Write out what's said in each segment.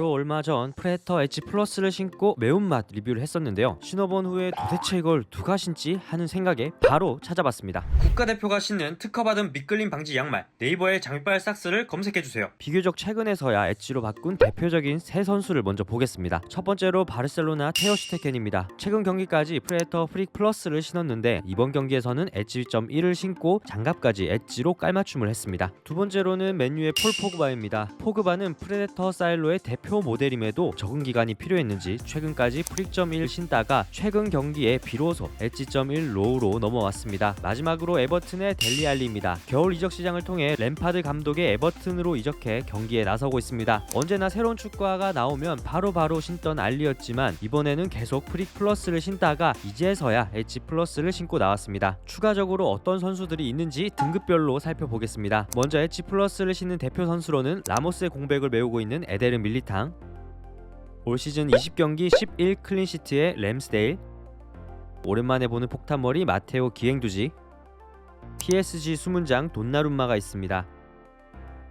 바로 얼마 전 프레터 엣지 플러스를 신고 매운맛 리뷰를 했었는데요. 신어본 후에 도대체 이걸 누가 신지 하는 생각에 바로 찾아봤습니다. 국가대표가 신는 특허받은 미끌림 방지 양말 네이버에 장미빨 삭스를 검색해주세요. 비교적 최근에서야 엣지로 바꾼 대표적인 세 선수를 먼저 보겠습니다. 첫 번째로 바르셀로나 테오 슈테켄입니다. 최근 경기까지 프레터 프릭 플러스를 신었는데 이번 경기에서는 엣지 1을 신고 장갑까지 엣지로 깔맞춤을 했습니다. 두 번째로는 맨유의 폴 포그바입니다. 포그바는 프레데터 사일로의 대표 모델임에도 적응 기간이 필요했는지 최근까지 프릭.1 신다가 최근 경기에 비로소 엣지.1 로우로 넘어왔습니다. 마지막으로 에버튼의 델리 알리입니다. 겨울 이적 시장을 통해 램파드 감독의 에버튼으로 이적해 경기에 나서고 있습니다. 언제나 새로운 축구화가 나오면 바로바로 신던 알리였지만 이번에는 계속 프릭 플러스를 신다가 이제서야 엣지 플러스를 신고 나왔습니다. 추가적으로 어떤 선수들이 있는지 등급별로 살펴보겠습니다. 먼저 엣지 플러스를 신는 대표 선수로는 라모스의 공백을 메우고 있는 에데르 밀리 탕올 시즌 20경기 11 클린시트의 램스데일 오랜만에 보는 폭탄머리 마테오 기행두지 PSG 수문장 돈나룸마가 있습니다.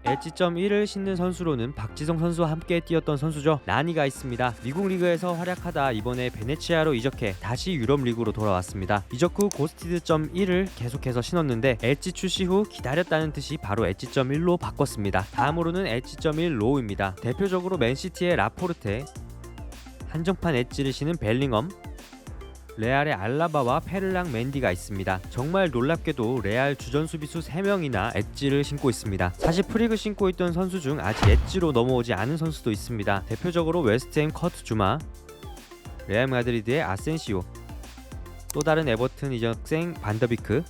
엣지.1을 신는 선수로는 박지성 선수와 함께 뛰었던 선수죠. 라니가 있습니다. 미국 리그에서 활약하다 이번에 베네치아로 이적해 다시 유럽 리그로 돌아왔습니다. 이적 후 고스티드.1을 계속해서 신었는데 엣지 출시 후 기다렸다는 듯이 바로 엣지.1로 바꿨습니다. 다음으로는 엣지.1 로우입니다. 대표적으로 맨시티의 라포르테, 한정판 엣지를 신은 벨링엄, 레알의 알라바와 페르랑 맨디가 있습니다. 정말 놀랍게도 레알 주전 수비수 3명이나 엣지를 신고 있습니다. 사실 프릭을 신고 있던 선수 중 아직 엣지로 넘어오지 않은 선수도 있습니다. 대표적으로 웨스트햄 커트 주마, 레알 마드리드의 아센시오, 또 다른 에버튼 이적생 반더비크,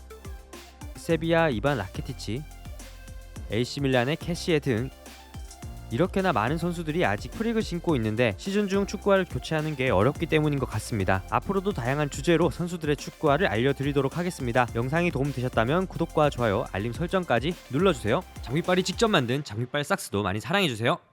세비야 이반 라케티치, AC 밀란의 캐시에 등 이렇게나 많은 선수들이 아직 프릭을 신고 있는데 시즌 중 축구화를 교체하는 게 어렵기 때문인 것 같습니다. 앞으로도 다양한 주제로 선수들의 축구화를 알려드리도록 하겠습니다. 영상이 도움되셨다면 구독과 좋아요, 알림 설정까지 눌러주세요. 장비빨이 직접 만든 장비빨 삭스도 많이 사랑해주세요.